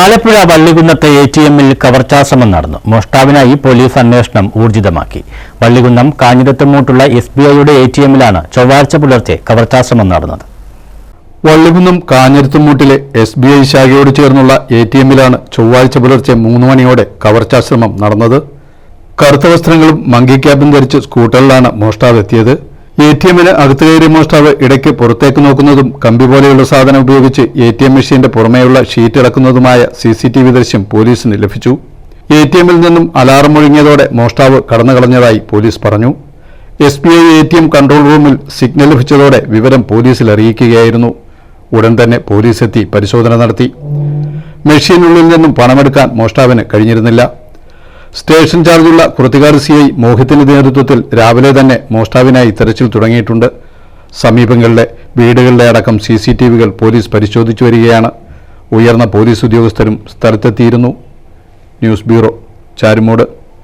Alappuzha വള്ളികുന്നത്തെ A T എമ്മിൽ കവർച്ചാശ്രമം നടന്നു. മോഷ്ടാവിനായി police അന്വേഷണം ഊർജിതമാക്കി. വള്ളികുന്നം കാഞ്ഞിരത്തുമൂട്ടുള്ള എസ് ബി ഐയുടെ എ ടി എമ്മിലാണ് ചൊവ്വാഴ്ച പുലർച്ചെ കവർച്ചാശ്രമം നടന്നത്. വള്ളികുന്നം കാഞ്ഞിരത്തുമൂട്ടിലെ എസ് ബി ഐ ശാഖയോട് ചേർന്നുള്ള എ ടി എമ്മിലാണ് ചൊവ്വാഴ്ച പുലർച്ചെ മൂന്ന് മണിയോടെ കവർച്ചാശ്രമം നടന്നത്. കറുത്ത വസ്ത്രങ്ങളും മങ്കി ക്യാബും ധരിച്ച് സ്കൂട്ടറിലാണ് മോഷ്ടാവ് എത്തിയത്. എ ടി എമ്മിന് അകത്ത് കയറിയ മോഷ്ടാവ് ഇടയ്ക്ക് പുറത്തേക്ക് നോക്കുന്നതും കമ്പി പോലെയുള്ള സാധനം ഉപയോഗിച്ച് എ ടി എം മെഷീന്റെ പുറമേയുള്ള ഷീറ്റ് ഇളക്കുന്നതുമായ സി സി ടി വി ദൃശ്യം പോലീസിന് ലഭിച്ചു. എ ടി എമ്മിൽ നിന്നും അലാറം ഒഴുങ്ങിയതോടെ മോഷ്ടാവ് കടന്നുകളഞ്ഞതായി പോലീസ് പറഞ്ഞു. S B I A T M control റൂമിൽ സിഗ്നൽ ലഭിച്ചതോടെ വിവരം പോലീസിൽ അറിയിക്കുകയായിരുന്നു. ഉടൻ തന്നെ പോലീസ് എത്തി പരിശോധന നടത്തി. മെഷീനുള്ളിൽ നിന്നും പണമെടുക്കാൻ മോഷ്ടാവിന് കഴിഞ്ഞിരുന്നില്ല. സ്റ്റേഷൻ ചാർജുള്ള കുറത്തിക്കാട് സി ഐ മോഹിത്തിന്റെ നേതൃത്വത്തിൽ രാവിലെ തന്നെ മോഷ്ടാവിനായി തെരച്ചിൽ തുടങ്ങിയിട്ടുണ്ട്. സമീപങ്ങളിലെ വീടുകളിലെ അടക്കം സി സി ടി വികൾ പോലീസ് പരിശോധിച്ചു വരികയാണ്. ഉയർന്ന പോലീസ് ഉദ്യോഗസ്ഥരും സ്ഥലത്തെത്തിയിരുന്നു. News bureau Charummood.